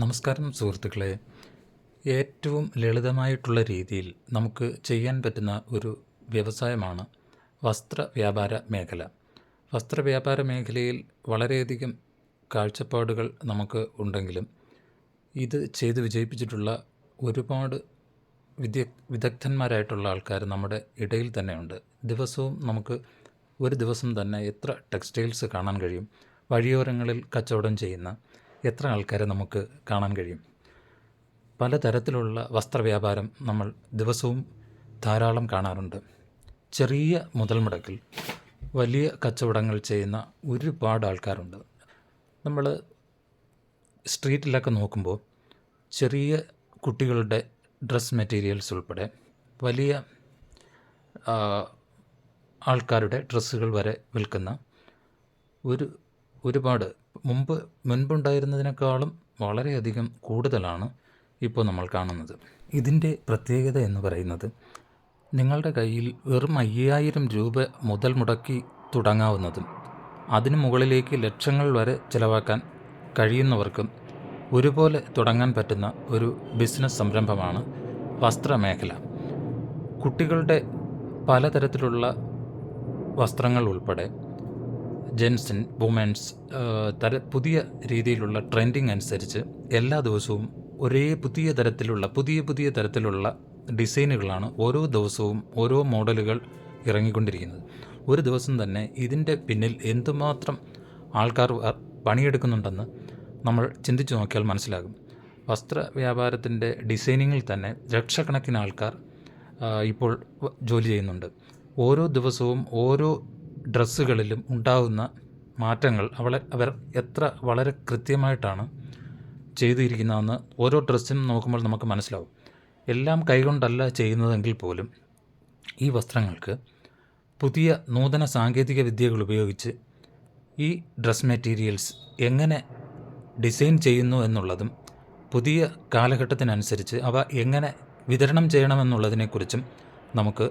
നമസ്കാരം സുഹൃത്തുക്കളെ. ഏറ്റവും ലളിതമായിട്ടുള്ള രീതിയിൽ നമുക്ക് ചെയ്യാൻ പറ്റുന്ന ഒരു വ്യവസായമാണ് വസ്ത്ര വ്യാപാര മേഖല. വസ്ത്ര വ്യാപാര മേഖലയിൽ വളരെയധികം കാഴ്ചപ്പാടുകൾ നമുക്ക് ഉണ്ടെങ്കിലും ഇത് ചെയ്ത് വിജയിപ്പിച്ചിട്ടുള്ള ഒരുപാട് വിദ്യ വിദഗ്ധന്മാരായിട്ടുള്ള ആൾക്കാർ നമ്മുടെ ഇടയിൽ തന്നെയുണ്ട്. ദിവസവും നമുക്ക് ഒരു ദിവസം തന്നെ എത്ര ടെക്സ്റ്റൈൽസ് കാണാൻ കഴിയും വഴിയോരങ്ങളിൽ കച്ചവടം ചെയ്യുന്ന എത്ര ആൾക്കാരെ നമുക്ക് കാണാൻ കഴിയും? പലതരത്തിലുള്ള വസ്ത്രവ്യാപാരം നമ്മൾ ദിവസവും ധാരാളം കാണാറുണ്ട്. ചെറിയ മുതൽ മുടക്കിൽ വലിയ കച്ചവടങ്ങൾ ചെയ്യുന്ന ഒരുപാട് ആൾക്കാരുണ്ട്. നമ്മൾ സ്ട്രീറ്റിലൊക്കെ നോക്കുമ്പോൾ ചെറിയ കുട്ടികളുടെ ഡ്രസ് മെറ്റീരിയൽസ് ഉൾപ്പെടെ വലിയ ആൾക്കാരുടെ ഡ്രസ്സുകൾ വരെ വിൽക്കുന്ന ഒരു ഒരുപാട് മുമ്പ് മുൻപുണ്ടായിരുന്നതിനേക്കാളും വളരെയധികം കൂടുതലാണ് ഇപ്പോൾ നമ്മൾ കാണുന്നത്. ഇതിന്റെ പ്രത്യേകത എന്ന് പറയുന്നത് നിങ്ങളുടെ കയ്യിൽ വെറും അയ്യായിരം രൂപ മുതൽ മുടക്കി തുടങ്ങാവുന്നതും അതിനു മുകളിലേക്ക് ലക്ഷങ്ങൾ വരെ ചിലവാക്കാൻ കഴിയുന്നവർക്കും ഒരുപോലെ തുടങ്ങാൻ പറ്റുന്ന ഒരു ബിസിനസ് സംരംഭമാണ് വസ്ത്രമേഖല. കുട്ടികളുടെ പലതരത്തിലുള്ള വസ്ത്രങ്ങൾ ഉൾപ്പെടെ ജെൻസൻ വുമൻസ് തര പുതിയ രീതിയിലുള്ള ട്രെൻഡിങ് അനുസരിച്ച് എല്ലാ ദിവസവും ഒരേ പുതിയ തരത്തിലുള്ള പുതിയ പുതിയ തരത്തിലുള്ള ഡിസൈനുകളാണ് ഓരോ ദിവസവും ഓരോ മോഡലുകൾ ഇറങ്ങിക്കൊണ്ടിരിക്കുന്നത്. ഒരു ദിവസം തന്നെ ഇതിന്റെ പിന്നിൽ എന്തുമാത്രം ആൾക്കാർ പണിയെടുക്കുന്നുണ്ടെന്ന് നമ്മൾ ചിന്തിച്ചു നോക്കിയാൽ മനസ്സിലാകും. വസ്ത്ര വ്യാപാരത്തിന്റെ ഡിസൈനിങ്ങിൽ തന്നെ ലക്ഷക്കണക്കിന് ആൾക്കാർ ഇപ്പോൾ ജോലി ചെയ്യുന്നുണ്ട്. ഓരോ ദിവസവും ഓരോ ഡ്രസ്സുകളിലും ഉണ്ടാകുന്ന മാറ്റങ്ങൾ അവളെ അവർ എത്ര വളരെ കൃത്യമായിട്ടാണ് ചെയ്തിരിക്കുന്നതെന്ന് ഓരോ ഡ്രസ്സിനും നോക്കുമ്പോൾ നമുക്ക് മനസ്സിലാവും. എല്ലാം കൈകൊണ്ടല്ല ചെയ്യുന്നതെങ്കിൽ പോലും ഈ വസ്ത്രങ്ങൾക്ക് പുതിയ നൂതന സാങ്കേതിക വിദ്യകൾ ഉപയോഗിച്ച് ഈ ഡ്രസ് മെറ്റീരിയൽസ് എങ്ങനെ ഡിസൈൻ ചെയ്യുന്നു എന്നുള്ളതും പുതിയ കാലഘട്ടത്തിനനുസരിച്ച് അവ എങ്ങനെ വിതരണം ചെയ്യണമെന്നുള്ളതിനെക്കുറിച്ചും നമുക്ക്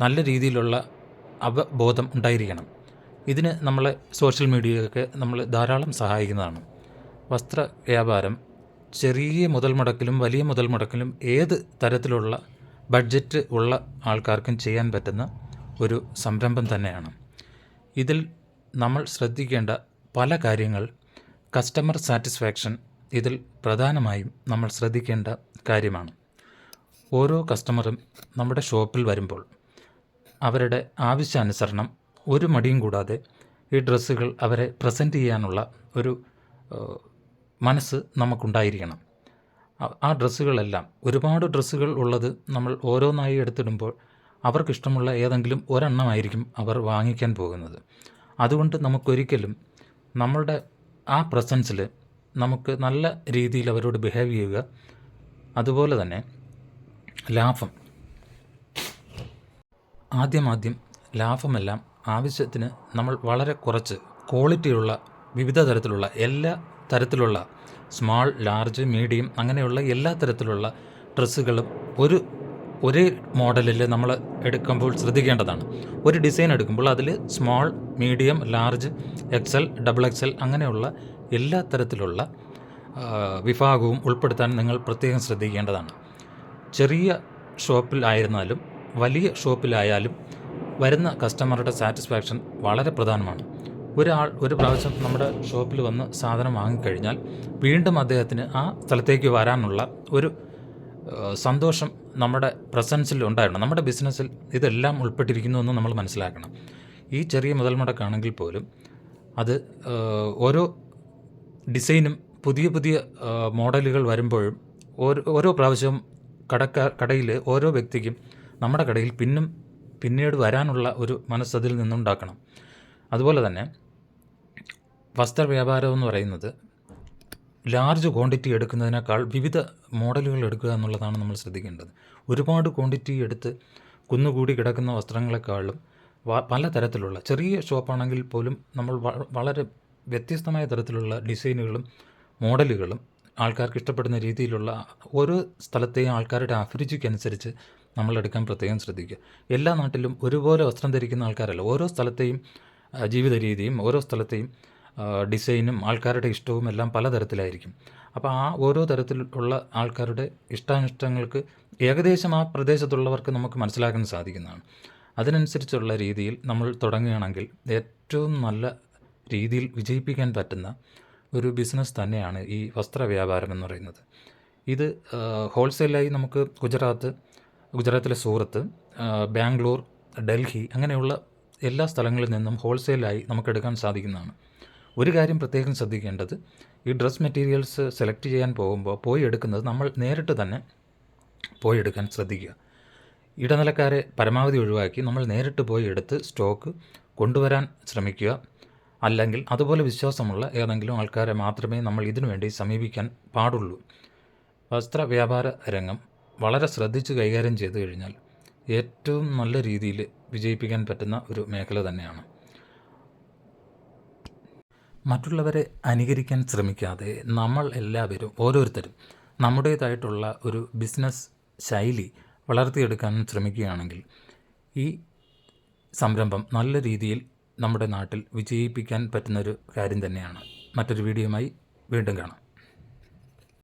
നല്ല രീതിയിലുള്ള അവബോധം ഉണ്ടായിരിക്കണം. ഇതിന് നമ്മളെ സോഷ്യൽ മീഡിയയൊക്കെ നമ്മൾ ധാരാളം സഹായിക്കുന്നതാണ്. വസ്ത്ര വ്യാപാരം ചെറിയ മുതൽ മുടക്കിലും വലിയ മുതൽ മുടക്കിലും ഏത് തരത്തിലുള്ള ബഡ്ജറ്റ് ഉള്ള ആൾക്കാർക്കും ചെയ്യാൻ പറ്റുന്ന ഒരു സംരംഭം തന്നെയാണ്. ഇതിൽ നമ്മൾ ശ്രദ്ധിക്കേണ്ട പല കാര്യങ്ങൾ കസ്റ്റമർ സാറ്റിസ്ഫാക്ഷൻ ഇതിൽ പ്രധാനമായും നമ്മൾ ശ്രദ്ധിക്കേണ്ട കാര്യമാണ്. ഓരോ കസ്റ്റമറും നമ്മുടെ ഷോപ്പിൽ വരുമ്പോൾ അവരുടെ ആവശ്യാനുസരണം ഒരു മടിയും കൂടാതെ ഈ ഡ്രസ്സുകൾ അവരെ പ്രസന്റ് ചെയ്യാനുള്ള ഒരു മനസ്സ് നമുക്കുണ്ടായിരിക്കണം. ആ- ഡ്രസ്സുകളെല്ലാം ഒരുപാട് ഡ്രസ്സുകൾ ഉള്ളത് നമ്മൾ ഓരോന്നായി എടുത്തിടുമ്പോൾ അവർക്കിഷ്ടമുള്ള ഏതെങ്കിലും ഒരെണ്ണമായിരിക്കും അവർ വാങ്ങിക്കാൻ പോകുന്നത്. അതുകൊണ്ട് നമുക്കൊരിക്കലും നമ്മളുടെ ആ പ്രസൻസിൽ നമുക്ക് നല്ല രീതിയിൽ അവരോട് ബിഹേവ് ചെയ്യുക. അതുപോലെ തന്നെ ലാഭം ആദ്യമാദ്യം ലാഭമെല്ലാം ആവശ്യത്തിന് നമ്മൾ വളരെ കുറച്ച് ക്വാളിറ്റിയുള്ള വിവിധ തരത്തിലുള്ള എല്ലാ തരത്തിലുള്ള സ്മാൾ ലാർജ് മീഡിയം അങ്ങനെയുള്ള എല്ലാ തരത്തിലുള്ള ഡ്രസ്സുകളും ഒരു ഒരേ മോഡലിൽ നമ്മൾ എടുക്കുമ്പോൾ ശ്രദ്ധിക്കേണ്ടതാണ്. ഒരു ഡിസൈൻ എടുക്കുമ്പോൾ അതിൽ small medium large XL double XL അങ്ങനെയുള്ള എല്ലാ തരത്തിലുള്ള വിഭാഗവും ഉൾപ്പെടുത്താൻ നിങ്ങൾ പ്രത്യേകം ശ്രദ്ധിക്കേണ്ടതാണ്. ചെറിയ ഷോപ്പിൽ ആയിരുന്നാലും വലിയ ഷോപ്പിലായാലും വരുന്ന കസ്റ്റമറുടെ സാറ്റിസ്ഫാക്ഷൻ വളരെ പ്രധാനമാണ്. ഒരാൾ ഒരു പ്രാവശ്യം നമ്മുടെ ഷോപ്പിൽ വന്ന് സാധനം വാങ്ങിക്കഴിഞ്ഞാൽ വീണ്ടും അദ്ദേഹത്തിന് ആ സ്ഥലത്തേക്ക് വരാനുള്ള ഒരു സന്തോഷം നമ്മുടെ പ്രസൻസിൽ ഉണ്ടായിരുന്നു. നമ്മുടെ ബിസിനസ്സിൽ ഇതെല്ലാം ഉൾപ്പെട്ടിരിക്കുന്നു എന്ന് നമ്മൾ മനസ്സിലാക്കണം. ഈ ചെറിയ മുതൽ മുടക്കാണെങ്കിൽ പോലും അത് ഓരോ ഡിസൈനും പുതിയ പുതിയ മോഡലുകൾ വരുമ്പോഴും ഓരോ ഓരോ പ്രാവശ്യവും കടക്ക കടയിൽ ഓരോ വ്യക്തിക്കും നമ്മുടെ കടയിൽ പിന്നും പിന്നീട് വരാനുള്ള ഒരു മനസ്സതിൽ നിന്നുണ്ടാക്കണം. അതുപോലെ തന്നെ വസ്ത്ര വ്യാപാരം എന്ന് പറയുന്നത് ലാർജ് ക്വാണ്ടിറ്റി എടുക്കുന്നതിനേക്കാൾ വിവിധ മോഡലുകൾ എടുക്കുക എന്നുള്ളതാണ് നമ്മൾ ശ്രദ്ധിക്കേണ്ടത്. ഒരുപാട് ക്വാണ്ടിറ്റി എടുത്ത് കുന്നുകൂടി കിടക്കുന്ന വസ്ത്രങ്ങളെക്കാളും പല തരത്തിലുള്ള ചെറിയ ഷോപ്പാണെങ്കിൽ പോലും നമ്മൾ വളരെ വ്യത്യസ്തമായ തരത്തിലുള്ള ഡിസൈനുകളും മോഡലുകളും ആൾക്കാർക്ക് ഇഷ്ടപ്പെടുന്ന രീതിയിലുള്ള ഓരോ സ്ഥലത്തെയും ആൾക്കാരുടെ അഭിരുചിക്കനുസരിച്ച് നമ്മൾ എടുക്കാൻ പ്രത്യേകം ശ്രദ്ധിക്കുക. എല്ലാ നാട്ടിലും ഒരുപോലെ വസ്ത്രം ധരിക്കുന്ന ആൾക്കാരല്ല. ഓരോ സ്ഥലത്തെയും ജീവിത രീതിയും ഓരോ സ്ഥലത്തെയും ഡിസൈനും ആൾക്കാരുടെ ഇഷ്ടവും എല്ലാം പലതരത്തിലായിരിക്കും അപ്പോൾ ആ ഓരോ തരത്തിലുള്ള ആൾക്കാരുടെ ഇഷ്ടാനിഷ്ടങ്ങൾക്ക് ഏകദേശം ആ പ്രദേശത്തുള്ളവർക്ക് നമുക്ക് മനസ്സിലാക്കാൻ സാധിക്കുന്നതാണ്. അതിനനുസരിച്ചുള്ള രീതിയിൽ നമ്മൾ തുടങ്ങുകയാണെങ്കിൽ ഏറ്റവും നല്ല രീതിയിൽ വിജയിപ്പിക്കാൻ പറ്റുന്ന ഒരു ബിസിനസ് തന്നെയാണ് ഈ വസ്ത്ര വ്യാപാരം എന്ന് പറയുന്നത്. ഇത് ഹോൾസെയിലായി നമുക്ക് ഗുജറാത്ത് ഗുജറാത്തിലെ സൂറത്ത് ബാംഗ്ലൂർ ഡൽഹി അങ്ങനെയുള്ള എല്ലാ സ്ഥലങ്ങളിൽ നിന്നും ഹോൾസെയിലായി നമുക്കെടുക്കാൻ സാധിക്കുന്നതാണ്. ഒരു കാര്യം പ്രത്യേകം ശ്രദ്ധിക്കേണ്ടത് ഈ ഡ്രസ് മെറ്റീരിയൽസ് സെലക്ട് ചെയ്യാൻ പോകുമ്പോൾ പോയി എടുക്കുന്നത് നമ്മൾ നേരിട്ട് തന്നെ പോയി എടുക്കാൻ ശ്രദ്ധിക്കുക. ഇടനിലക്കാരെ പരമാവധി ഒഴിവാക്കി നമ്മൾ നേരിട്ട് പോയി എടുത്ത് സ്റ്റോക്ക് കൊണ്ടുവരാൻ ശ്രമിക്കുക. അല്ലെങ്കിൽ അതുപോലെ വിശ്വാസമുള്ള ഏതെങ്കിലും ആൾക്കാരെ മാത്രമേ നമ്മൾ ഇതിനുവേണ്ടി സമീപിക്കാൻ പാടുള്ളൂ. വസ്ത്ര വ്യാപാര രംഗം വളരെ ശ്രദ്ധിച്ച് കൈകാര്യം ചെയ്തു കഴിഞ്ഞാൽ ഏറ്റവും നല്ല രീതിയിൽ വിജയിപ്പിക്കാൻ പറ്റുന്ന ഒരു മേഖല തന്നെയാണ്. മറ്റുള്ളവരെ അനുകരിക്കാൻ ശ്രമിക്കാതെ നമ്മൾ എല്ലാവരും ഓരോരുത്തരും നമ്മുടേതായിട്ടുള്ള ഒരു ബിസിനസ് ശൈലി വളർത്തിയെടുക്കാൻ ശ്രമിക്കുകയാണെങ്കിൽ ഈ സംരംഭം നല്ല രീതിയിൽ നമ്മുടെ നാട്ടിൽ വിജയിപ്പിക്കാൻ പറ്റുന്നൊരു കാര്യം തന്നെയാണ്. മറ്റൊരു വീഡിയോയുമായി വീണ്ടും കാണാം.